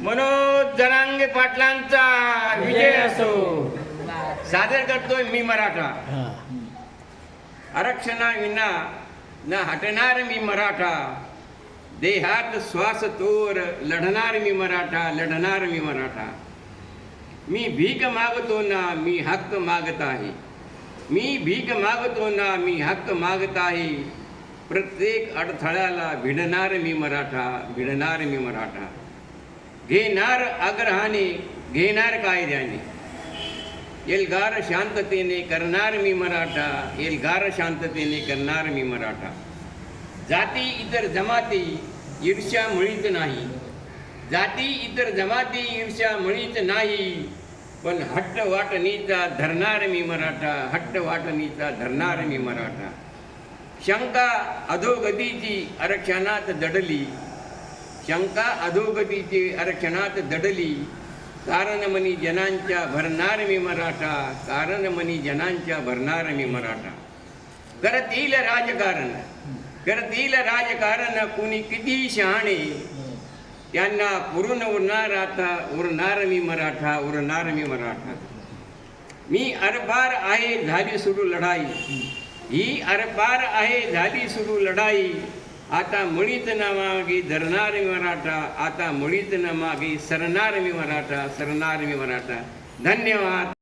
मनोज जरांगे पाटलांचा विजय असो. सादर करतोय मी मराठा. आरक्षणाविना न हटणार मी मराठा. देहात श्वास तोर लढणार मी मराठा लढणार मी मराठा. मी भीक मागतो ना मी हक्क मागत आहे. मी भीक मागतो ना मी हक्क मागत आहे. प्रत्येक अडथळ्याला भिडणार मी मराठा भिडणार मी मराठा. घेणार आग्रहाने घेणार कायद्याने. एल्गार शांततेने करणार मी मराठा एल्गार शांततेने करणार मी मराठा. जाती इतर जमाती ईर्ष्या मुळीच नाही. जाती इतर जमाती ईर्ष्या मुळीच नाही. पण हट्ट वाटणीचा धरणार मी मराठा हट्ट वाटणीचा धरणार मी मराठा. शंका अधोगतीची आरक्षणात दडली. शंका अधोगतीची आरक्षणात दडली. कारण मनी जनांच्या भरणार मी मराठा कारण मनी जनांच्या भरणार मी मराठा. करतील राजकारण करतील राजकारण कुणी किती शहाणे. त्यांना पुरून उरणार आता उरणार मी मराठा उरणार मी मराठा. मी अरपार आहे झाली सुरू लढाई. ही अरपार आहे झाली सुरू लढाई. आता मुळीत ना मागे धरणार मी मराठा आता मुळीत ना मागे सरणार मी मराठा सरणार मी मराठा. धन्यवाद.